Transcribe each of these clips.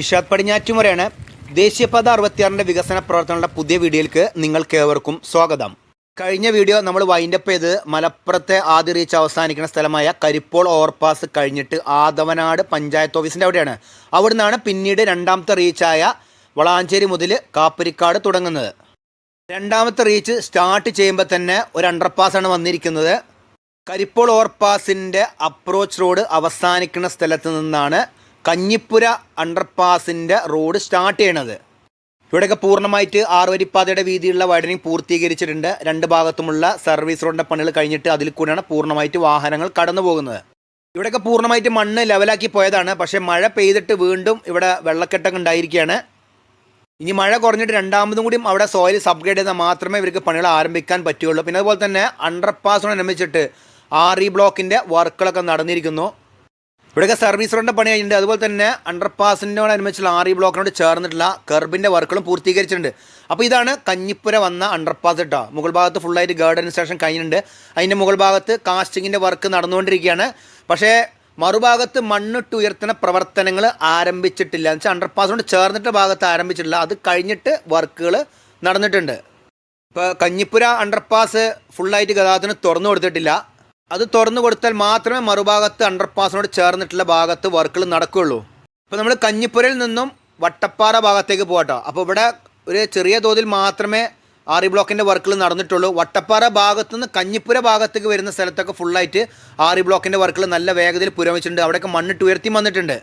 നിഷാദ് പടിഞ്ഞാറ്റുമുറയാണ് ദേശീയപാത അറുപത്തിയാറിന്റെ വികസന പ്രവർത്തനങ്ങളുടെ പുതിയ വീഡിയോയിലേക്ക് നിങ്ങൾക്ക് ഏവർക്കും സ്വാഗതം. കഴിഞ്ഞ വീഡിയോ നമ്മൾ വൈൻഡപ്പ് ചെയ്ത് മലപ്പുറത്തെ ആദ്യ റീച്ച് അവസാനിക്കുന്ന സ്ഥലമായ കരിപ്പോൾ ഓവർപാസ് കഴിഞ്ഞിട്ട് ആദവനാട് പഞ്ചായത്ത് ഓഫീസിന്റെ അവിടെയാണ്. അവിടെ നിന്നാണ് പിന്നീട് രണ്ടാമത്തെ റീച്ചായ വളാഞ്ചേരി മുതൽ കാപ്പരിക്കാട് തുടങ്ങുന്നത്. രണ്ടാമത്തെ റീച്ച് സ്റ്റാർട്ട് ചെയ്യുമ്പോൾ തന്നെ ഒരു അണ്ടർപാസാണ് വന്നിരിക്കുന്നത്. കരിപ്പോൾ ഓവർപാസിന്റെ അപ്രോച്ച് റോഡ് അവസാനിക്കുന്ന സ്ഥലത്ത് നിന്നാണ് കഞ്ഞിപ്പുര അണ്ടർപാസിന്റെ റോഡ് സ്റ്റാർട്ട് ചെയ്യണത്. ഇവിടെയൊക്കെ പൂർണമായിട്ട് ആറുവരിപ്പാതയുടെ വീതിയുള്ള വൈഡനിങ് പൂർത്തീകരിച്ചിട്ടുണ്ട്. രണ്ട് ഭാഗത്തുമുള്ള സർവീസ് റോഡിന്റെ പണികൾ കഴിഞ്ഞിട്ട് അതിൽ കൂടെയാണ് പൂർണമായിട്ട് വാഹനങ്ങൾ കടന്നു പോകുന്നത്. ഇവിടെയൊക്കെ പൂർണമായിട്ട് മണ്ണ് ലെവലാക്കി പോയതാണ്. പക്ഷേ മഴ പെയ്തിട്ട് വീണ്ടും ഇവിടെ വെള്ളക്കെട്ടൊക്കെ ഉണ്ടായിരിക്കുകയാണ്. ഇനി മഴ കുറഞ്ഞിട്ട് രണ്ടാമതും കൂടിയും അവിടെ സോയിൽ സബ്ഗ്രേഡ് ചെയ്താൽ മാത്രമേ ഇവർക്ക് പണികൾ ആരംഭിക്കാൻ പറ്റുകയുള്ളൂ. പിന്നെ അതുപോലെ തന്നെ അണ്ടർപാസിനോടനുബന്ധിച്ചിട്ട് ആർ ഇ ബ്ലോക്കിന്റെ വർക്കുകളൊക്കെ നടന്നിരിക്കുന്നു. ഇവിടെയൊക്കെ സർവീസ് റോഡിന്റെ പണി കഴിഞ്ഞിട്ടുണ്ട് അതുപോലെ തന്നെ അണ്ടർപാസിനോടനുബന്ധിച്ചുള്ള ആർ ഇ ബ്ലോക്കിനോട് ചേർന്നിട്ടുള്ള കർബിന്റെ വർക്കുകളും പൂർത്തീകരിച്ചിട്ടുണ്ട്. അപ്പോൾ ഇതാണ് കഞ്ഞിപ്പുര വന്ന അണ്ടർപാസ് കേട്ടോ മുകൾ ഭാഗത്ത് ഫുള്ളായിട്ട് ഗാർഡൻ സ്റ്റേഷൻ കഴിഞ്ഞിട്ടുണ്ട്. അതിന്റെ മുകൾ ഭാഗത്ത് കാസ്റ്റിങ്ങിന്റെ വർക്ക് നടന്നുകൊണ്ടിരിക്കുകയാണ്. പക്ഷേ മറുഭാഗത്ത് മണ്ണിട്ട് ഉയർത്തുന്ന പ്രവർത്തനങ്ങൾ ആരംഭിച്ചിട്ടില്ല. എന്ന് വെച്ചാൽ അണ്ടർപാസിനോട് ചേർന്നിട്ട് ഭാഗത്ത് ആരംഭിച്ചിട്ടില്ല. അത് കഴിഞ്ഞിട്ട് വർക്കുകൾ നടന്നിട്ടുണ്ട്. ഇപ്പോൾ കഞ്ഞിപ്പുര അണ്ടർപാസ് ഫുള്ളായിട്ട് ഗതാഗതത്തിന് തുറന്നു കൊടുത്തിട്ടില്ല. അത് തുറന്നു കൊടുത്താൽ മാത്രമേ മറുഭാഗത്ത് അണ്ടർപാസിനോട് ചേർന്നിട്ടുള്ള ഭാഗത്ത് വർക്കുകൾ നടക്കുകയുള്ളൂ. അപ്പോൾ നമ്മൾ കഞ്ഞിപ്പുരയിൽ നിന്നും വട്ടപ്പാറ ഭാഗത്തേക്ക് പോകട്ടോ അപ്പോൾ ഇവിടെ ഒരു ചെറിയ തോതിൽ മാത്രമേ ആറി ബ്ലോക്കിന്റെ വർക്കുകൾ നടന്നിട്ടുള്ളൂ. വട്ടപ്പാറ ഭാഗത്തു നിന്ന് കഞ്ഞിപ്പുര ഭാഗത്തേക്ക് വരുന്ന സ്ഥലത്തൊക്കെ ഫുള്ളായിട്ട് ആറി ബ്ലോക്കിന്റെ വർക്കുകൾ നല്ല വേഗതയിൽ പുരോഗമിച്ചിട്ടുണ്ട്. അവിടെയൊക്കെ മണ്ണിട്ട് ഉയർത്തി വന്നിട്ടുണ്ട്.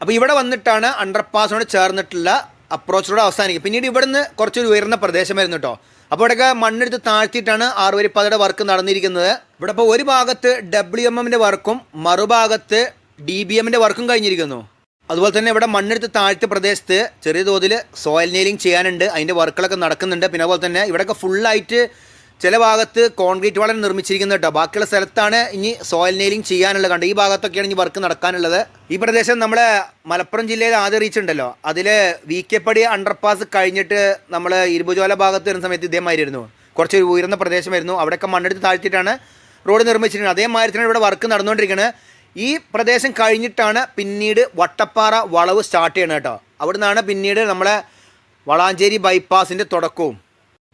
അപ്പോൾ ഇവിടെ വന്നിട്ടാണ് അണ്ടർപാസിനോട് ചേർന്നിട്ടുള്ള അപ്രോച്ചിലൂടെ അവസാനിക്കുക. പിന്നീട് ഇവിടുന്ന് കുറച്ചൊരു ഉയർന്ന പ്രദേശമായിരുന്നു കേട്ടോ അപ്പോൾ ഇവിടെയൊക്കെ മണ്ണെടുത്ത് താഴ്ത്തിയിട്ടാണ് ആറുവരിപ്പാതയുടെ വർക്ക് നടന്നിരിക്കുന്നത്. ഇവിടെ ഇപ്പോൾ ഒരു ഭാഗത്ത് ഡബ്ല്യു എം എമ്മിന്റെ വർക്കും മറുഭാഗത്ത് ഡി ബി എമ്മിന്റെ വർക്കും കഴിഞ്ഞിരിക്കുന്നു. അതുപോലെ തന്നെ ഇവിടെ മണ്ണെടുത്ത് താഴ്ത്തിയ പ്രദേശത്ത് ചെറിയ തോതിൽ സോയിൽ നെയിലിംഗ് ചെയ്യാനുണ്ട്. അതിന്റെ വർക്കുകളൊക്കെ നടക്കുന്നുണ്ട്. പിന്നെ അതുപോലെ തന്നെ ഇവിടെയൊക്കെ ഫുള്ളായിട്ട് ചില ഭാഗത്ത് കോൺക്രീറ്റ് വളരെ നിർമ്മിച്ചിരിക്കുന്നത് കേട്ടോ ബാക്കിയുള്ള സ്ഥലത്താണ് ഇനി സോയിൽ നെയിലിംഗ് ചെയ്യാനുള്ളത് കണ്ട് ഈ ഭാഗത്തൊക്കെയാണ് ഇനി വർക്ക് നടക്കാനുള്ളത്. ഈ പ്രദേശം നമ്മളെ മലപ്പുറം ജില്ലയിൽ ആദ്യ റീച്ച് ഉണ്ടല്ലോ. അതിൽ വി അണ്ടർപാസ് കഴിഞ്ഞിട്ട് നമ്മൾ ഇരുപുജോല ഭാഗത്ത് വരുന്ന സമയത്ത് ഇതേമാതിരിയായിരുന്നു. കുറച്ച് ഉയർന്ന പ്രദേശമായിരുന്നു. അവിടെയൊക്കെ മണ്ണെടുത്ത് താഴ്ത്തിയിട്ടാണ് റോഡ് നിർമ്മിച്ചിരിക്കുന്നത്. അതേമാതിരി തന്നെ ഇവിടെ വർക്ക് നടന്നുകൊണ്ടിരിക്കുന്നത് ഈ പ്രദേശം കഴിഞ്ഞിട്ടാണ് പിന്നീട് വട്ടപ്പാറ വളവ് സ്റ്റാർട്ട് ചെയ്യണം കേട്ടോ. അവിടെ നിന്നാണ് പിന്നീട് നമ്മളെ വളാഞ്ചേരി ബൈപ്പാസിന്റെ തുടക്കവും.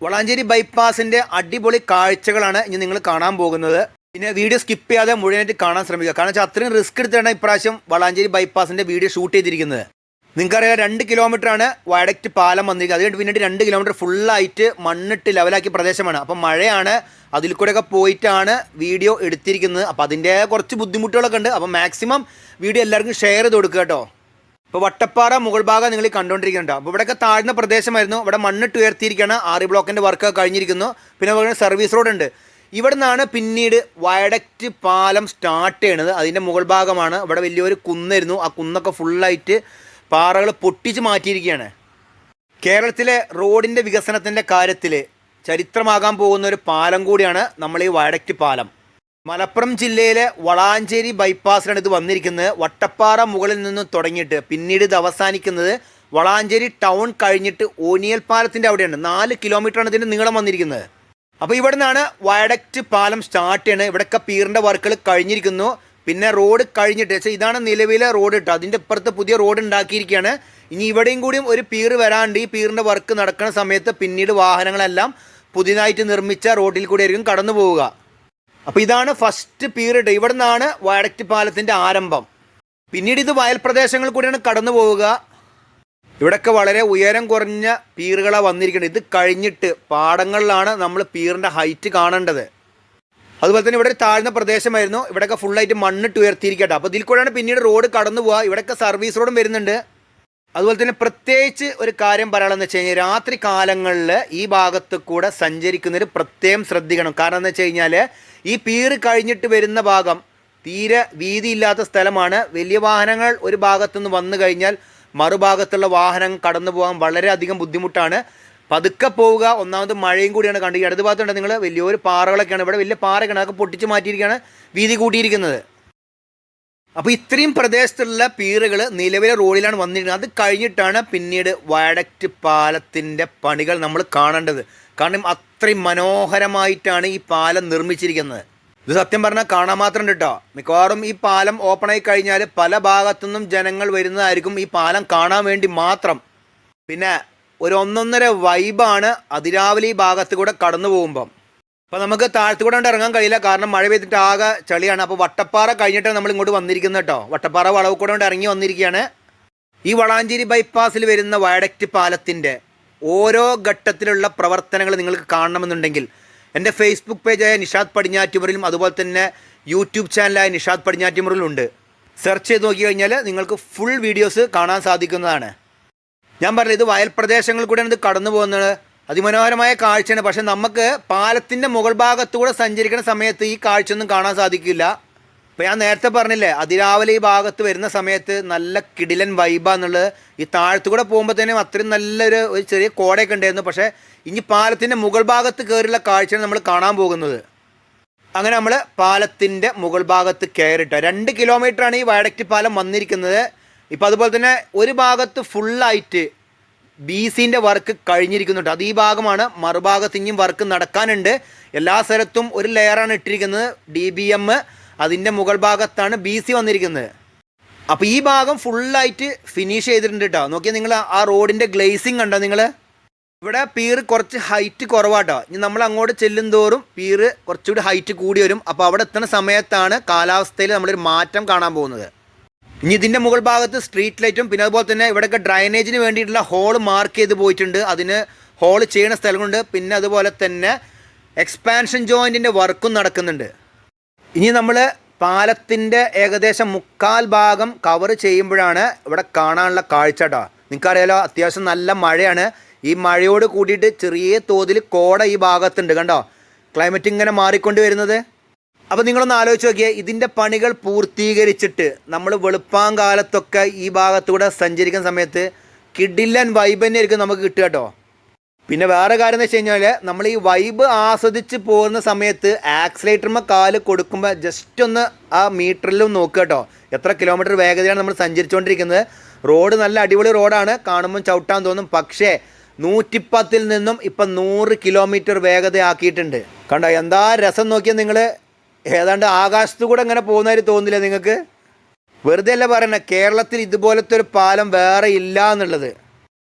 വളാഞ്ചേരി ബൈപ്പാസിന്റെ അടിപൊളി കാഴ്ചകളാണ് ഇനി നിങ്ങൾ കാണാൻ പോകുന്നത്. പിന്നെ വീഡിയോ സ്കിപ്പ് ചെയ്യാതെ മുഴുവനായിട്ട് കാണാൻ ശ്രമിക്കുക. കാരണം വെച്ചാൽ അത്രയും റിസ്ക് എടുത്തിട്ടാണ് ഇപ്രാവശ്യം വളാഞ്ചേരി ബൈപ്പാസിന്റെ വീഡിയോ ഷൂട്ട് ചെയ്തിരിക്കുന്നത്. നിങ്ങൾക്കറിയാം രണ്ട് കിലോമീറ്റർ ആണ് വയഡക്റ്റ് പാലം വന്നിരിക്കുന്നത്. അത് കഴിഞ്ഞിട്ട് പിന്നീട് രണ്ട് കിലോമീറ്റർ ഫുള്ളായിട്ട് മണ്ണിട്ട് ലെവലാക്കിയ പ്രദേശമാണ്. അപ്പം മഴയാണ് അതിൽ കൂടെയൊക്കെ പോയിട്ടാണ് വീഡിയോ എടുത്തിരിക്കുന്നത്. അപ്പോൾ അതിന്റെ കുറച്ച് ബുദ്ധിമുട്ടുകളൊക്കെ ഉണ്ട്. അപ്പോൾ മാക്സിമം വീഡിയോ എല്ലാവർക്കും ഷെയർ ചെയ്ത് കൊടുക്കുക കേട്ടോ. ഇപ്പോൾ വട്ടപ്പാറ മുകൾ ഭാഗം നിങ്ങൾ കണ്ടുകൊണ്ടിരിക്കുന്നുണ്ട്. അപ്പോൾ ഇവിടെയൊക്കെ താഴ്ന്ന പ്രദേശമായിരുന്നു. ഇവിടെ മണ്ണിട്ട് ഉയർത്തിയിരിക്കുകയാണ് ആറ് ബ്ലോക്കിന്റെ വർക്ക് കഴിഞ്ഞിരിക്കുന്നു. പിന്നെ അതുപോലെ സർവീസ് റോഡ് ഉണ്ട് ഇവിടെ നിന്നാണ് പിന്നീട് വയഡക്റ്റ് പാലം സ്റ്റാർട്ട് ചെയ്യണത്. അതിന്റെ മുകൾ ഭാഗമാണ്. ഇവിടെ വലിയൊരു കുന്നായിരുന്നു. ആ കുന്നൊക്കെ ഫുള്ളായിട്ട് പാറകൾ പൊട്ടിച്ച് മാറ്റിയിരിക്കുകയാണ്. കേരളത്തിലെ റോഡിന്റെ വികസനത്തിന്റെ കാര്യത്തിൽ ചരിത്രമാകാൻ പോകുന്ന ഒരു പാലം കൂടിയാണ് നമ്മൾ ഈ വയഡക്റ്റ് പാലം. മലപ്പുറം ജില്ലയിലെ വളാഞ്ചേരി ബൈപ്പാസിലാണ് ഇത് വന്നിരിക്കുന്നത്. വട്ടപ്പാറ മുകളിൽ നിന്ന് തുടങ്ങിയിട്ട് പിന്നീട് ഇത് അവസാനിക്കുന്നത് വളാഞ്ചേരി ടൗൺ കഴിഞ്ഞിട്ട് ഓനിയൽ പാലത്തിന്റെ അവിടെയാണ്. നാല് കിലോമീറ്ററാണ് ഇതിന്റെ നീളം വന്നിരിക്കുന്നത്. അപ്പോൾ ഇവിടെ നിന്നാണ് വയഡക്റ്റ് പാലം സ്റ്റാർട്ട് ചെയ്യുന്നത് ഇവിടെയൊക്കെ പീറിന്റെ വർക്കുകൾ കഴിഞ്ഞിരിക്കുന്നു. പിന്നെ റോഡ് കഴിഞ്ഞിട്ട് പക്ഷേ ഇതാണ് നിലവിലെ റോഡ് ഇട്ട് അതിന്റെ ഇപ്പുറത്ത് പുതിയ റോഡ് ഉണ്ടാക്കിയിരിക്കുകയാണ്. ഇനി ഇവിടെയും കൂടിയും ഒരു പീർ വരാണ്ട് ഈ പീറിന്റെ വർക്ക് നടക്കുന്ന സമയത്ത് പിന്നീട് വാഹനങ്ങളെല്ലാം പുതിയതായിട്ട് നിർമ്മിച്ച റോഡിൽ കൂടെ ആയിരിക്കും കടന്നു പോവുക അപ്പോൾ ഇതാണ് ഫസ്റ്റ് പീരീഡ് ഇവിടെ നിന്നാണ് വയഡക്റ്റ് ആരംഭം. പിന്നീട് ഇത് വയൽ പ്രദേശങ്ങൾ കൂടിയാണ് കടന്നു പോവുക. ഇവിടെയൊക്കെ വളരെ ഉയരം കുറഞ്ഞ പീറുകളാണ് വന്നിരിക്കുന്നത്. ഇത് കഴിഞ്ഞിട്ട് പാടങ്ങളിലാണ് നമ്മൾ പീറിന്റെ ഹൈറ്റ് കാണേണ്ടത്. അതുപോലെ തന്നെ ഇവിടെ താഴ്ന്ന പ്രദേശമായിരുന്നു. ഇവിടെയൊക്കെ ഫുള്ളായിട്ട് മണ്ണിട്ട് ഉയർത്തിയിരിക്കട്ടെ അപ്പോൾ ഇതിൽ കൂടെയാണ് പിന്നീട് റോഡ് കടന്നു പോവുക. ഇവിടെയൊക്കെ സർവീസ് റോഡും വരുന്നുണ്ട്. അതുപോലെ തന്നെ പ്രത്യേകിച്ച് ഒരു കാര്യം പറയാനുള്ളത് വെച്ച് കഴിഞ്ഞാൽ രാത്രി കാലങ്ങളിൽ ഈ ഭാഗത്ത് കൂടെ സഞ്ചരിക്കുന്നവർ പ്രത്യേകം ശ്രദ്ധിക്കണം. കാരണം എന്ന് വെച്ച് കഴിഞ്ഞാൽ ഈ പീറ് കഴിഞ്ഞിട്ട് വരുന്ന ഭാഗം തീരെ വീതിയില്ലാത്ത സ്ഥലമാണ്. വലിയ വാഹനങ്ങൾ ഒരു ഭാഗത്തുനിന്ന് വന്നു കഴിഞ്ഞാൽ മറുഭാഗത്തുള്ള വാഹനം കടന്നു പോകാൻ വളരെയധികം ബുദ്ധിമുട്ടാണ്. പതുക്കെ പോവുക. ഒന്നാമത് മഴയും കൂടിയാണ് കണ്ടു. ഈ നിങ്ങൾ വലിയൊരു പാറകളൊക്കെയാണ്. ഇവിടെ വലിയ അതൊക്കെ പൊട്ടിച്ച് മാറ്റിയിരിക്കുകയാണ്. വീതി കൂട്ടിയിരിക്കുന്നത്. അപ്പോൾ ഇത്രയും പ്രദേശത്തുള്ള പീറുകൾ നിലവിലെ റോഡിലാണ് വന്നിരിക്കുന്നത്. അത് കഴിഞ്ഞിട്ടാണ് പിന്നീട് വയഡക്റ്റ് പാലത്തിന്റെ പണികൾ നമ്മൾ കാണേണ്ടത്. കാരണം അത്രയും മനോഹരമായിട്ടാണ് ഈ പാലം നിർമ്മിച്ചിരിക്കുന്നത്. ഇത് സത്യം പറഞ്ഞാൽ കാണാൻ മാത്രം കേട്ടോ മിക്കവാറും ഈ പാലം ഓപ്പൺ ആയി കഴിഞ്ഞാൽ പല ഭാഗത്തുനിന്നും ജനങ്ങൾ വരുന്നതായിരിക്കും ഈ പാലം കാണാൻ വേണ്ടി മാത്രം. പിന്നെ ഒരു ഒന്നൊന്നര വൈബാണ് അതിരാവിലെ ഈ ഭാഗത്ത് കൂടെ കടന്നു പോകുമ്പം അപ്പോൾ നമുക്ക് താഴ്ത്തുകൂടെ കൊണ്ട് ഇറങ്ങാൻ കഴിയില്ല. കാരണം മഴ പെയ്തിട്ട് ആകെ ചളിയാണ്. അപ്പോൾ വട്ടപ്പാറ കഴിഞ്ഞിട്ട് നമ്മൾ ഇങ്ങോട്ട് വന്നിരിക്കുന്നത് കേട്ടോ വട്ടപ്പാറ വളവ് കൂടെ കൊണ്ട് ഇറങ്ങി വന്നിരിക്കുകയാണ്. ഈ വളാഞ്ചേരി ബൈപ്പാസിൽ വരുന്ന വയഡക്റ്റ് പാലത്തിന്റെ ഓരോ ഘട്ടത്തിലുള്ള പ്രവർത്തനങ്ങൾ നിങ്ങൾക്ക് കാണണമെന്നുണ്ടെങ്കിൽ എന്റെ ഫേസ്ബുക്ക് പേജായ നിഷാദ് പടിഞ്ഞാറ്റുമുറിലും അതുപോലെ തന്നെ യൂട്യൂബ് ചാനലായ നിഷാദ് പടിഞ്ഞാറ്റുമുറിലും ഉണ്ട്. സെർച്ച് ചെയ്ത് നോക്കി കഴിഞ്ഞാൽ നിങ്ങൾക്ക് ഫുൾ വീഡിയോസ് കാണാൻ സാധിക്കുന്നതാണ്. ഞാൻ പറഞ്ഞത് ഇത് വയൽ പ്രദേശങ്ങളിൽ കൂടെയാണ് ഇത് കടന്നു പോകുന്നത് അതിമനോഹരമായ കാഴ്ചയാണ്. പക്ഷെ നമുക്ക് പാലത്തിന്റെ മുകൾ ഭാഗത്തൂടെ സഞ്ചരിക്കുന്ന സമയത്ത് ഈ കാഴ്ചയൊന്നും കാണാൻ സാധിക്കില്ല. ഇപ്പോൾ ഞാൻ നേരത്തെ പറഞ്ഞില്ലേ അതിരാവിലെ ഈ ഭാഗത്ത് വരുന്ന സമയത്ത് നല്ല കിടിലൻ വൈബാന്നുള്ളത് ഈ താഴത്തുകൂടെ തന്നെ അത്രയും നല്ലൊരു ഒരു ചെറിയ കോടയൊക്കെ ഉണ്ടായിരുന്നു. പക്ഷേ ഇനി പാലത്തിന്റെ മുകൾ ഭാഗത്ത് കയറിയുള്ള കാഴ്ചയാണ് നമ്മൾ കാണാൻ പോകുന്നത്. അങ്ങനെ നമ്മൾ പാലത്തിന്റെ മുകൾ ഭാഗത്ത് കയറിട്ടോ. രണ്ട് കിലോമീറ്ററാണ് ഈ വയഡക്റ്റ് പാലം വന്നിരിക്കുന്നത്. ഇപ്പോൾ അതുപോലെ തന്നെ ഒരു ഭാഗത്ത് ഫുള്ളായിട്ട് ബി സിന്റെ വർക്ക് കഴിഞ്ഞിരിക്കുന്നുണ്ട്. അത് ഈ ഭാഗമാണ്. മറുഭാഗത്ത് ഇനിയും വർക്ക് നടക്കാനുണ്ട്. എല്ലാ സ്ഥലത്തും ഒരു ലെയറാണ് ഇട്ടിരിക്കുന്നത് ഡി ബി എം. അതിന്റെ മുകൾ ഭാഗത്താണ് ബി സി വന്നിരിക്കുന്നത്. അപ്പോൾ ഈ ഭാഗം ഫുള്ളായിട്ട് ഫിനിഷ് ചെയ്തിട്ടുണ്ട് കേട്ടോ നോക്കിയാൽ നിങ്ങൾ ആ റോഡിന്റെ ഗ്ലേസിങ് കണ്ടോ നിങ്ങൾ ഇവിടെ പീർ കുറച്ച് ഹൈറ്റ് കുറവാട്ടോ. ഇനി നമ്മൾ അങ്ങോട്ട് ചെല്ലും തോറും പീർ കുറച്ചുകൂടി ഹൈറ്റ് കൂടി വരും. അപ്പോൾ അവിടെ എത്തുന്ന സമയത്താണ് കാലാവസ്ഥയിൽ നമ്മളൊരു മാറ്റം കാണാൻ പോകുന്നത്. ഇനി ഇതിന്റെ മുകൾ ഭാഗത്ത് സ്ട്രീറ്റ് ലൈറ്റും പിന്നെ അതുപോലെ തന്നെ ഇവിടെയൊക്കെ ഡ്രൈനേജിന് വേണ്ടിയിട്ടുള്ള ഹോൾ മാർക്ക് ചെയ്ത് പോയിട്ടുണ്ട്. അതിന് ഹോൾ ചെയ്യുന്ന സ്ഥലമുണ്ട് പിന്നെ അതുപോലെ തന്നെ എക്സ്പാൻഷൻ ജോയിന്റിന്റെ വർക്കും നടക്കുന്നുണ്ട്. ഇനി നമ്മൾ പാലത്തിന്റെ ഏകദേശം മുക്കാൽ ഭാഗം കവർ ചെയ്യുമ്പോഴാണ് ഇവിടെ കാണാനുള്ള കാഴ്ച കേട്ടോ നിങ്ങൾക്കറിയാലോ അത്യാവശ്യം നല്ല മഴയാണ്. ഈ മഴയോട് കൂടിയിട്ട് ചെറിയ തോതിൽ കോട ഈ ഭാഗത്തുണ്ട് കണ്ടോ? ക്ലൈമറ്റ് ഇങ്ങനെ മാറിക്കൊണ്ട് വരുന്നത് അപ്പോൾ നിങ്ങളൊന്ന് ആലോചിച്ച് നോക്കിയാൽ ഇതിന്റെ പണികൾ പൂർത്തീകരിച്ചിട്ട് നമ്മൾ വെളുപ്പാങ്കാലത്തൊക്കെ ഈ ഭാഗത്തൂടെ സഞ്ചരിക്കുന്ന സമയത്ത് കിഡില്ലൻ വൈബ് തന്നെ ആയിരിക്കും നമുക്ക് കിട്ടുക കേട്ടോ. പിന്നെ വേറെ കാര്യം എന്ന് വെച്ച് കഴിഞ്ഞാൽ നമ്മൾ ഈ വൈബ് ആസ്വദിച്ച് പോകുന്ന സമയത്ത് ആക്സിലേറ്ററുമ്പോൾ കാൽ കൊടുക്കുമ്പോൾ ജസ്റ്റ് ഒന്ന് ആ മീറ്ററിലും നോക്കുക കേട്ടോ. എത്ര കിലോമീറ്റർ വേഗതയാണ് നമ്മൾ സഞ്ചരിച്ചുകൊണ്ടിരിക്കുന്നത് റോഡ് നല്ല അടിപൊളി റോഡാണ് കാണുമ്പോൾ ചവിട്ടാൻ തോന്നും. പക്ഷേ നൂറ്റിപ്പത്തിൽ നിന്നും ഇപ്പം നൂറ് കിലോമീറ്റർ വേഗതയാക്കിയിട്ടുണ്ട്. കണ്ടോ? എന്താ രസം നോക്കിയാൽ നിങ്ങൾ ഏതാണ്ട് ആകാശത്തു കൂടെ ഇങ്ങനെ പോകുന്നതായിട്ട് തോന്നില്ല നിങ്ങൾക്ക്? വെറുതെ അല്ല പറയുന്നത് കേരളത്തിൽ ഇതുപോലത്തെ ഒരു പാലം വേറെ ഇല്ല എന്നുള്ളത്.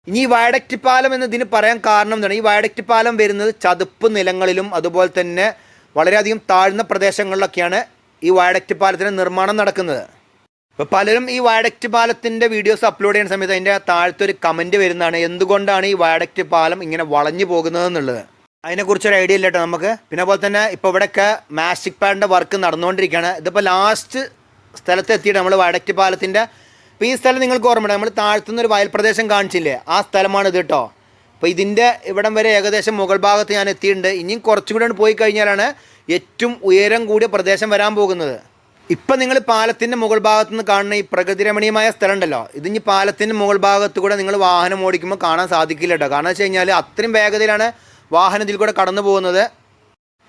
ഇനി ഈ വയഡക്റ്റ് പാലം എന്ന് ഇതിന് പറയാൻ കാരണം എന്താണ്? ഈ വയഡക്റ്റ് പാലം വരുന്നത് ചതുപ്പ് നിലങ്ങളിലും അതുപോലെ തന്നെ വളരെയധികം താഴ്ന്ന പ്രദേശങ്ങളിലൊക്കെയാണ് ഈ വയഡക്റ്റ് പാലത്തിന്റെ നിർമ്മാണം നടക്കുന്നത്. ഇപ്പോൾ പലരും ഈ വയഡക്റ്റ് പാലത്തിന്റെ വീഡിയോസ് അപ്ലോഡ് ചെയ്യുന്ന സമയത്ത് അതിന്റെ താഴത്തെ ഒരു കമന്റ് വരുന്നതാണ് എന്തുകൊണ്ടാണ് ഈ വയഡക്റ്റ് പാലം ഇങ്ങനെ വളഞ്ഞു പോകുന്നത് എന്നുള്ളത് അതിനെക്കുറിച്ചൊരു ഐഡിയ ഇല്ല കേട്ടോ നമുക്ക്. പിന്നെ അതുപോലെ തന്നെ ഇപ്പോൾ ഇവിടെയൊക്കെ മാസ്റ്റിക് പാഡിന്റെ വർക്ക് നടന്നുകൊണ്ടിരിക്കുകയാണ്. ഇതിപ്പോൾ ലാസ്റ്റ് സ്ഥലത്ത് എത്തിയിട്ട് നമ്മൾ വടക്കി പാലത്തിന്റെ ഇപ്പോൾ ഈ സ്ഥലം നിങ്ങൾക്ക് ഓർമ്മയുണ്ട്? നമ്മൾ താഴ്ത്തുന്ന ഒരു വയൽ പ്രദേശം കാണിച്ചില്ലേ? ആ സ്ഥലമാണ് ഇത് കേട്ടോ അപ്പോൾ ഇതിന്റെ ഇവിടം വരെ ഏകദേശം മുകൾ ഭാഗത്ത് ഞാൻ എത്തിയിട്ടുണ്ട്. ഇനിയും കുറച്ചും കൂടെ പോയി കഴിഞ്ഞാലാണ് ഏറ്റവും ഉയരം കൂടിയ പ്രദേശം വരാൻ പോകുന്നത്. ഇപ്പം നിങ്ങൾ പാലത്തിന്റെ മുകൾ ഭാഗത്ത് നിന്ന് കാണുന്ന ഈ പ്രകൃതിരമണീയമായ സ്ഥലം ഉണ്ടല്ലോ ഇത് ഇനി പാലത്തിന്റെ മുകൾ ഭാഗത്ത് കൂടെ നിങ്ങൾ വാഹനം ഓടിക്കുമ്പോൾ കാണാൻ സാധിക്കില്ല കേട്ടോ കാരണം വെച്ച് കഴിഞ്ഞാൽ അത്രയും വേഗതയിലാണ് വാഹനം ഇതിൽ കൂടെ കടന്നു പോകുന്നത്.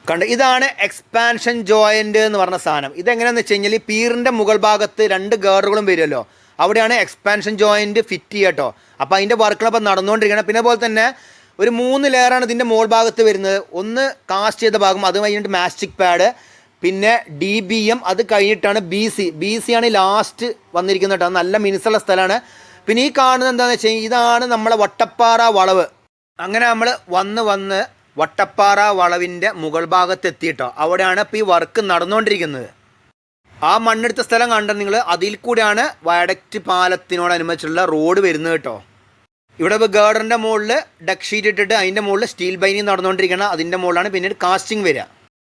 കണ്ട് ഇതാണ് എക്സ്പാൻഷൻ ജോയിന്റ് എന്ന് പറഞ്ഞ സാധനം. ഇതെങ്ങനെയാണെന്ന് വെച്ച് കഴിഞ്ഞാൽ പീറിന്റെ മുകൾ ഭാഗത്ത് രണ്ട് ഗേറുകളും വരുമല്ലോ. അവിടെയാണ് എക്സ്പാൻഷൻ ജോയിന്റ് ഫിറ്റ് ചെയ്യുക കേട്ടോ അപ്പോൾ അതിന്റെ വർക്കുകളപ്പോൾ നടന്നുകൊണ്ടിരിക്കണം പിന്നെ പോലെ തന്നെ ഒരു മൂന്ന് ലെയറാണ് ഇതിന്റെ മുകൾ ഭാഗത്ത് വരുന്നത്. ഒന്ന് കാസ്റ്റ് ചെയ്ത ഭാഗം അത് കഴിഞ്ഞിട്ട് മാസ്റ്റിക് പാഡ് പിന്നെ ഡി ബി എം അത് കഴിഞ്ഞിട്ടാണ് ബി സി ബി സി ആണ് ലാസ്റ്റ് വന്നിരിക്കുന്നത് കേട്ടോ നല്ല മിനുസുള്ള സ്ഥലമാണ്. പിന്നെ ഈ കാണുന്നത് എന്താണെന്ന് വെച്ച് കഴിഞ്ഞാൽ ഇതാണ് നമ്മളെ വട്ടപ്പാറ വളവ്. അങ്ങനെ നമ്മൾ വന്ന് വന്ന് വട്ടപ്പാറ വളവിന്റെ മുകൾ ഭാഗത്ത് എത്തിയിട്ടോ അവിടെയാണ് ഇപ്പോൾ ഈ വർക്ക് നടന്നുകൊണ്ടിരിക്കുന്നത് ആ മണ്ണെടുത്ത സ്ഥലം കണ്ട നിങ്ങൾ അതിൽ കൂടെയാണ് വയഡക്റ്റ് പാലത്തിനോടനുബന്ധിച്ചുള്ള റോഡ് വരുന്നത് കേട്ടോ. ഇവിടെ ഇപ്പോൾ ഗാർഡറിന്റെ മുകളിൽ ഡക്ക് ഷീറ്റ് ഇട്ടിട്ട് അതിന്റെ മുകളിൽ സ്റ്റീൽ ബൈനിങ് നടന്നുകൊണ്ടിരിക്കണം അതിന്റെ മുകളിലാണ് പിന്നീട് കാസ്റ്റിംഗ് വരിക.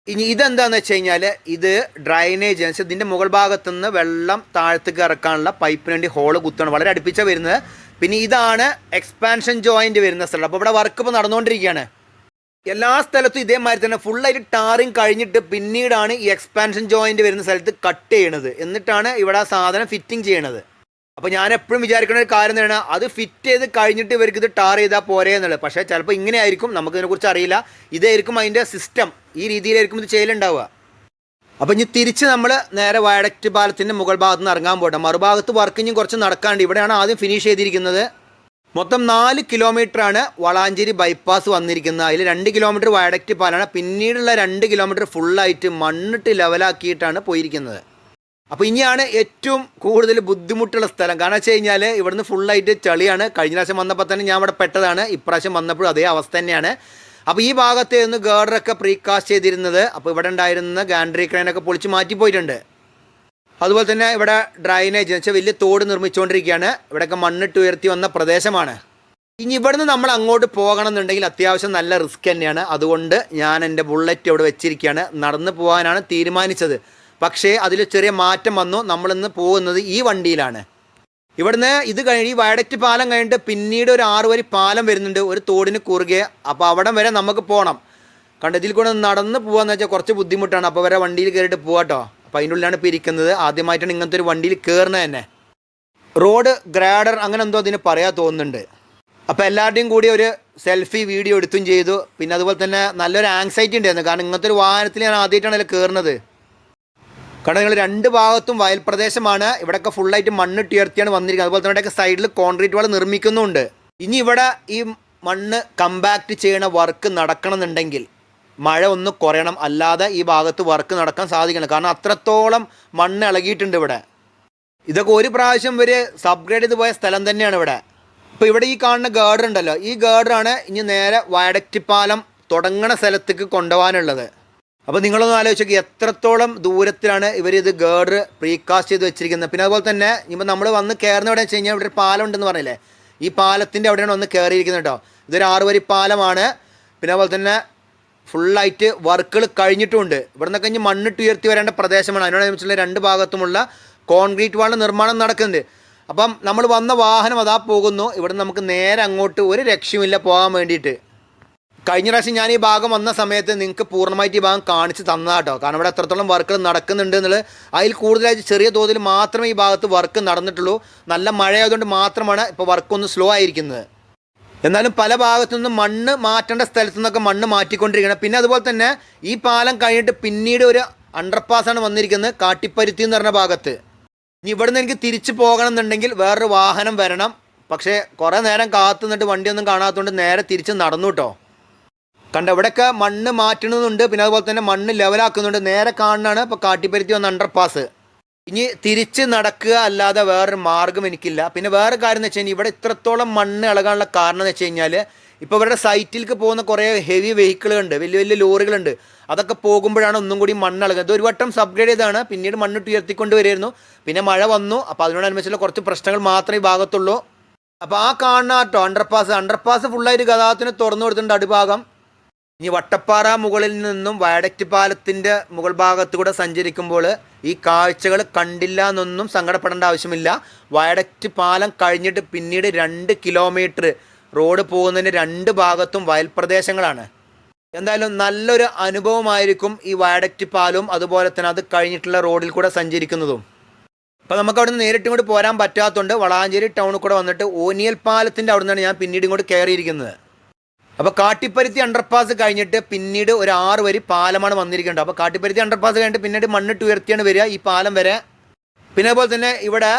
ഇനി ഇതെന്താണെന്ന് വെച്ച് കഴിഞ്ഞാൽ ഇത് ഡ്രൈനേജ് ഇതിന്റെ മുകൾ ഭാഗത്തുനിന്ന് വെള്ളം താഴത്തേക്ക് ഇറക്കാനുള്ള പൈപ്പിന് വേണ്ടി ഹോൾ കുത്തണം വളരെ അടുപ്പിച്ചാണ് വരുന്നത്. പിന്നെ ഇതാണ് എക്സ്പാൻഷൻ ജോയിന്റ് വരുന്ന സ്ഥലം. അപ്പോൾ ഇവിടെ വർക്ക് ഇപ്പോൾ നടന്നുകൊണ്ടിരിക്കുകയാണ് എല്ലാ സ്ഥലത്തും ഇതേമാതിരി തന്നെ ഫുള്ളായിട്ട് ടാറിങ് കഴിഞ്ഞിട്ട് പിന്നീടാണ് ഈ എക്സ്പാൻഷൻ ജോയിന്റ് വരുന്ന സ്ഥലത്ത് കട്ട് ചെയ്യണത്. എന്നിട്ടാണ് ഇവിടെ ആ സാധനം ഫിറ്റിംഗ് ചെയ്യണത്. അപ്പോൾ ഞാൻ എപ്പോഴും വിചാരിക്കുന്ന ഒരു കാര്യം എന്താണ് അത് ഫിറ്റ് ചെയ്ത് കഴിഞ്ഞിട്ട് ഇവർക്ക് ഇത് ടാർ ചെയ്താൽ പോരെ എന്നുള്ളത്. പക്ഷേ ചിലപ്പോൾ ഇങ്ങനെ ആയിരിക്കും നമുക്ക് ഇതിനെക്കുറിച്ച് അറിയില്ല. ഇതായിരിക്കും അതിന്റെ സിസ്റ്റം ഈ രീതിയിലായിരിക്കും ഇത് ചെയ്യലുണ്ടാവുക. അപ്പോൾ ഇനി തിരിച്ച് നമ്മൾ നേരെ വയഡക്റ്റ് പാലത്തിന്റെ മുകൾ ഭാഗത്ത് നിന്ന് ഇറങ്ങാൻ പോകട്ടെ മറുഭാഗത്ത് വർക്ക് ഇനി കുറച്ച് നടക്കാണ്ട് ഇവിടെയാണ് ആദ്യം ഫിനിഷ് ചെയ്തിരിക്കുന്നത്. മൊത്തം നാല് കിലോമീറ്ററാണ് വളാഞ്ചേരി ബൈപ്പാസ് വന്നിരിക്കുന്നത്. അതിൽ രണ്ട് കിലോമീറ്റർ വയഡക്റ്റ് പാലാണ്. പിന്നീടുള്ള രണ്ട് കിലോമീറ്റർ ഫുള്ളായിട്ട് മണ്ണിട്ട് ലെവലാക്കിയിട്ടാണ് പോയിരിക്കുന്നത്. അപ്പോൾ ഇനിയാണ് ഏറ്റവും കൂടുതൽ ബുദ്ധിമുട്ടുള്ള സ്ഥലം. കാരണം വെച്ച് കഴിഞ്ഞാൽ ഇവിടുന്ന് ഫുള്ളായിട്ട് ചളിയാണ്. കഴിഞ്ഞ പ്രാവശ്യം വന്നപ്പോൾ തന്നെ ഞാൻ ഇവിടെ പെട്ടതാണ്. ഇപ്രാവശ്യം വന്നപ്പോഴും അതേ അവസ്ഥ തന്നെയാണ്. അപ്പോൾ ഈ ഭാഗത്ത് നിന്ന് ഗേർഡറൊക്കെ പ്രീകാസ്റ്റ് ചെയ്തിരുന്നത് അപ്പോൾ ഇവിടെ ഉണ്ടായിരുന്ന ഗാൻഡ്രി ക്രൈനൊക്കെ പൊളിച്ച് മാറ്റിപ്പോയിട്ടുണ്ട് അതുപോലെ തന്നെ ഇവിടെ ഡ്രൈനേജ് എന്ന് വെച്ചാൽ വലിയ തോട് നിർമ്മിച്ചുകൊണ്ടിരിക്കുകയാണ് ഇവിടെയൊക്കെ മണ്ണിട്ട് ഉയർത്തി വന്ന പ്രദേശമാണ്. ഇനി ഇവിടുന്ന് നമ്മൾ അങ്ങോട്ട് പോകണം എന്നുണ്ടെങ്കിൽ അത്യാവശ്യം നല്ല റിസ്ക് തന്നെയാണ്. അതുകൊണ്ട് ഞാൻ എന്റെ ബുള്ളറ്റ് ഇവിടെ വെച്ചിരിക്കുകയാണ്. നടന്നു പോകാനാണ് തീരുമാനിച്ചത്. പക്ഷേ അതിൽ ചെറിയ മാറ്റം വന്നു. നമ്മളിന്ന് പോകുന്നത് ഈ വണ്ടിയിലാണ്. ഇവിടുന്ന് ഇത് കഴിഞ്ഞ് ഈ വയഡക്റ്റ് പാലം കഴിഞ്ഞിട്ട് പിന്നീട് ഒരു ആറ് വരി പാലം വരുന്നുണ്ട് ഒരു തോടിന് കുറുകെ. അപ്പോൾ അവിടം വരെ നമുക്ക് പോകണം കണ്ട് ഇതിൽ കൂടെ നടന്ന് പോകാന്ന് വെച്ചാൽ കുറച്ച് ബുദ്ധിമുട്ടാണ്. അപ്പോൾ വരെ വണ്ടിയിൽ കയറിയിട്ട് പോകാട്ടോ അപ്പോൾ അതിന്റെ ഉള്ളിലാണ് ഇപ്പോൾ ഇരിക്കുന്നത്. ആദ്യമായിട്ടാണ് ഇങ്ങനത്തെ ഒരു വണ്ടിയിൽ കയറുന്നത് തന്നെ. റോഡ് ഗ്രാഡർ അങ്ങനെ എന്തോ അതിന് പറയാൻ തോന്നുന്നുണ്ട്. അപ്പോൾ എല്ലാവരുടെയും കൂടി ഒരു സെൽഫി വീഡിയോ എടുത്തും ചെയ്തു. പിന്നെ അതുപോലെ തന്നെ നല്ലൊരു ആങ്സൈറ്റി ഉണ്ടായിരുന്നു. കാരണം ഇങ്ങനത്തെ ഒരു വാഹനത്തിൽ ഞാൻ ആദ്യമായിട്ടാണ് അതിൽ കയറുന്നത് കാരണം നിങ്ങൾ രണ്ട് ഭാഗത്തും വയൽ പ്രദേശമാണ്. ഇവിടെയൊക്കെ ഫുള്ളായിട്ട് മണ്ണ് ഉയർത്തിയാണ് വന്നിരിക്കുന്നത്. അതുപോലെ തന്നെ ഇവിടെയൊക്കെ സൈഡിൽ കോൺക്രീറ്റ് വാൾ നിർമ്മിക്കുന്നുണ്ട്. ഇനി ഇവിടെ ഈ മണ്ണ് കമ്പാക്ട് ചെയ്യണ വർക്ക് നടക്കണമെന്നുണ്ടെങ്കിൽ മഴ ഒന്ന് കുറയണം. അല്ലാതെ ഈ ഭാഗത്ത് വർക്ക് നടക്കാൻ സാധിക്കണം കാരണം അത്രത്തോളം മണ്ണ് ഇളകിയിട്ടുണ്ട് ഇവിടെ. ഇതൊക്കെ ഒരു പ്രാവശ്യം വരെ സബ്ഗ്രേഡ് ചെയ്ത് പോയ സ്ഥലം തന്നെയാണ് ഇവിടെ. ഇപ്പോൾ ഇവിടെ ഈ കാണുന്ന ഗേഡർ ഉണ്ടല്ലോ. ഈ ഗേഡറാണ് ഇനി നേരെ വയഡക്റ്റ് പാലം തുടങ്ങണ സ്ഥലത്തേക്ക് കൊണ്ടുപോകാനുള്ളത്. അപ്പോൾ നിങ്ങളൊന്ന് ആലോചിച്ചോക്കി എത്രത്തോളം ദൂരത്തിലാണ് ഇവർ ഇത് ഗേർഡർ പ്രീകാസ്റ്റ് ചെയ്ത് വെച്ചിരിക്കുന്നത്. പിന്നെ അതുപോലെ തന്നെ ഇപ്പോൾ നമ്മൾ വന്ന് കയറുന്ന എവിടെ വെച്ച് കഴിഞ്ഞാൽ ഇവിടെ ഒരു പാലം ഉണ്ടെന്ന് പറഞ്ഞില്ലേ? ഈ പാലത്തിന്റെ അവിടെയാണ് ഒന്ന് കയറിയിരിക്കുന്നത് കേട്ടോ ഇതൊരു ആറുവരി പാലമാണ്. പിന്നെ അതുപോലെ തന്നെ ഫുള്ളായിട്ട് വർക്കുകൾ കഴിഞ്ഞിട്ടുമുണ്ട് ഇവിടെ നിന്നൊക്കെ ഇനി മണ്ണിട്ട് ഉയർത്തി വരേണ്ട പ്രദേശമാണ്. അതിനോടനുബന്ധിച്ചുള്ള രണ്ട് ഭാഗത്തുമുള്ള കോൺക്രീറ്റ് വാൾ നിർമ്മാണം നടക്കുന്നുണ്ട്. അപ്പം നമ്മൾ വന്ന വാഹനം അതാ പോകുന്നു. ഇവിടെ നമുക്ക് നേരെ അങ്ങോട്ട് ഒരു രക്ഷയുമില്ല പോകാൻ വേണ്ടിയിട്ട്. കഴിഞ്ഞ പ്രാവശ്യം ഞാൻ ഈ ഭാഗം വന്ന സമയത്ത് നിങ്ങൾക്ക് പൂർണമായിട്ട് ഈ ഭാഗം കാണിച്ച് തന്നതാട്ടോ കാരണം ഇവിടെ എത്രത്തോളം വർക്കുകൾ നടക്കുന്നുണ്ട് എന്നുള്ളത് അതിൽ കൂടുതലായിട്ട് ചെറിയ തോതിൽ മാത്രമേ ഈ ഭാഗത്ത് വർക്ക് നടന്നിട്ടുള്ളൂ. നല്ല മഴയായതുകൊണ്ട് മാത്രമാണ് ഇപ്പോൾ വർക്ക് ഒന്ന് സ്ലോ ആയിരിക്കുന്നത്. എന്നാലും പല ഭാഗത്തു നിന്നും മണ്ണ് മാറ്റേണ്ട സ്ഥലത്തു നിന്നൊക്കെ മണ്ണ് മാറ്റിക്കൊണ്ടിരിക്കണം പിന്നെ അതുപോലെ തന്നെ ഈ പാലം കഴിഞ്ഞിട്ട് പിന്നീട് ഒരു അണ്ടർപാസാണ് വന്നിരിക്കുന്നത് കാട്ടിപ്പരുത്തി എന്ന് പറഞ്ഞ ഭാഗത്ത്. ഇനി ഇവിടുന്ന് എനിക്ക് തിരിച്ചു പോകണം എന്നുണ്ടെങ്കിൽ വേറൊരു വാഹനം വരണം. പക്ഷേ കുറേ നേരം കാത്തുനിന്നിട്ട് വണ്ടിയൊന്നും കാണാത്തതുകൊണ്ട് നേരെ തിരിച്ച് നടന്നു കേട്ടോ കണ്ട ഇവിടെയൊക്കെ മണ്ണ് മാറ്റുന്നുണ്ട് പിന്നെ അതുപോലെ തന്നെ മണ്ണ് ലെവലാക്കുന്നുണ്ട്. നേരെ കാണുന്നതാണ് ഇപ്പോൾ കാട്ടിപ്പരുത്തി വന്ന അണ്ടർപാസ് ഇനി തിരിച്ച് നടക്കുക അല്ലാതെ വേറൊരു മാർഗം എനിക്കില്ല. പിന്നെ വേറെ കാര്യം എന്ന് വെച്ച് കഴിഞ്ഞാൽ ഇവിടെ ഇത്രത്തോളം മണ്ണ് ഇളകാനുള്ള കാരണം എന്ന് വെച്ച് കഴിഞ്ഞാൽ ഇപ്പോൾ ഇവരുടെ സൈറ്റിലേക്ക് പോകുന്ന കുറേ ഹെവി വെഹിക്കിളുകളുണ്ട് വലിയ വലിയ ലോറികളുണ്ട്. അതൊക്കെ പോകുമ്പോഴാണ് ഒന്നും കൂടി മണ്ണ് ഇളകുന്നത്. ഒരു വട്ടം സബ്ഗ്രേഡ് ചെയ്താണ് പിന്നീട് മണ്ണിട്ട് ഉയർത്തിക്കൊണ്ട് വരുമായിരുന്നു പിന്നെ മഴ വന്നു അപ്പോൾ അതിനോടനുബന്ധിച്ചുള്ള കുറച്ച് പ്രശ്നങ്ങൾ മാത്രമേ ഈ ഭാഗത്തുള്ളൂ. അപ്പോൾ ആ കാണുന്ന കേട്ടോ അണ്ടർപാസ് അണ്ടർപാസ് ഫുള്ളായിട്ട് ഗതാഗതത്തിന് തുറന്നു കൊടുത്തിട്ടുണ്ട് അടിഭാഗം. ഇനി വട്ടപ്പാറ മുകളിൽ നിന്നും വയഡക്റ്റ് പാലത്തിന്റെ മുകൾ ഭാഗത്തുകൂടെ സഞ്ചരിക്കുമ്പോൾ ഈ കാഴ്ചകൾ കണ്ടില്ല എന്നൊന്നും സങ്കടപ്പെടേണ്ട ആവശ്യമില്ല. വയഡക്റ്റ് പാലം കഴിഞ്ഞിട്ട് പിന്നീട് രണ്ട് കിലോമീറ്റർ റോഡ് പോകുന്നതിന് രണ്ട് ഭാഗത്തും വയൽ പ്രദേശങ്ങളാണ്. എന്തായാലും നല്ലൊരു അനുഭവമായിരിക്കും ഈ വയഡക്റ്റ് പാലവും അതുപോലെ തന്നെ അത് കഴിഞ്ഞിട്ടുള്ള റോഡിൽ കൂടെ സഞ്ചരിക്കുന്നതും. അപ്പോൾ നമുക്ക് അവിടെ നിന്ന് നേരിട്ട് പോരാൻ പറ്റാത്തതുകൊണ്ട് വളാഞ്ചേരി ടൗണിൽ കൂടെ വന്നിട്ട് ഓനിയൽ പാലത്തിന്റെ അവിടെ നിന്നാണ് ഞാൻ പിന്നീട് ഇങ്ങോട്ട് കയറിയിരിക്കുന്നത്. അപ്പോൾ കാട്ടിപ്പരുത്തി അണ്ടർപാസ് കഴിഞ്ഞിട്ട് പിന്നീട് ഒരു ആറ് വരി പാലമാണ് വന്നിരിക്കേണ്ടത്. അപ്പോൾ കാട്ടിപ്പരുത്തി അണ്ടർപാസ് കഴിഞ്ഞിട്ട് പിന്നീട് മണ്ണിട്ട് ഉയർത്തിയാണ് വരിക ഈ പാലം വരെ. പിന്നെ അതുപോലെ തന്നെ ഇവിടെ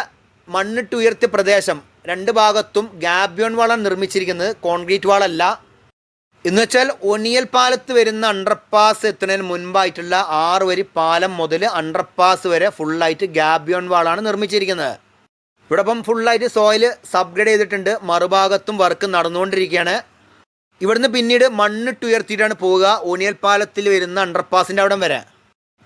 മണ്ണിട്ട് ഉയർത്തിയ പ്രദേശം രണ്ട് ഭാഗത്തും ഗാബ്യോൺ വാളാണ് നിർമ്മിച്ചിരിക്കുന്നത് കോൺക്രീറ്റ് വാളല്ല. എന്ന് വെച്ചാൽ ഒനിയൽ പാലത്ത് വരുന്ന അണ്ടർപാസ് എത്തുന്നതിന് മുൻപായിട്ടുള്ള ആറ് വരി പാലം മുതൽ അണ്ടർപാസ് വരെ ഫുള്ളായിട്ട് ഗാബ്യോൺ വാളാണ് നിർമ്മിച്ചിരിക്കുന്നത്. ഇവിടെ ഇപ്പം ഫുള്ളായിട്ട് സോയിൽ സബ്ഗ്രേഡ് ചെയ്തിട്ടുണ്ട്. മറുഭാഗത്തും വർക്ക് നടന്നുകൊണ്ടിരിക്കുകയാണ്. ഇവിടുന്ന് പിന്നീട് മണ്ണിട്ട് ഉയർത്തിയിട്ടാണ് പോവുക. ഓനിയൽ പാലത്തിൽ വരുന്ന അണ്ടർപാസിന്റെ അവിടം വരെ.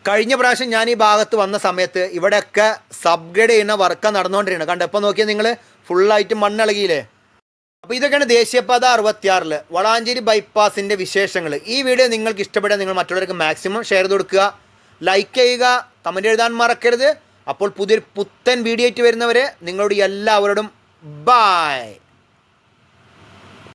കഴിഞ്ഞ പ്രാവശ്യം ഞാൻ ഈ ഭാഗത്ത് വന്ന സമയത്ത് ഇവിടെയൊക്കെ സബ്ഗ്രേഡ് ചെയ്യുന്ന വർക്കാണ് നടന്നുകൊണ്ടിരിക്കുന്നത് കണ്ടോ എപ്പോൾ നോക്കിയാൽ നിങ്ങൾ ഫുള്ളായിട്ട് മണ്ണിളകിയില്ലേ? അപ്പോൾ ഇതൊക്കെയാണ് ദേശീയപാത അറുപത്തിയാറിൽ വളാഞ്ചേരി ബൈപ്പാസിന്റെ വിശേഷങ്ങൾ ഈ വീഡിയോ നിങ്ങൾക്ക് ഇഷ്ടപ്പെട്ടാൽ നിങ്ങൾ മറ്റുള്ളവർക്ക് മാക്സിമം ഷെയർ ചെയ്ത് കൊടുക്കുക. ലൈക്ക് ചെയ്യുക കമന്റ് എഴുതാൻ മറക്കരുത്. അപ്പോൾ പുതിയൊരു പുത്തൻ വീഡിയോ ആയിട്ട് വരുന്നവരെ നിങ്ങളോട് എല്ലാവരോടും ബായ്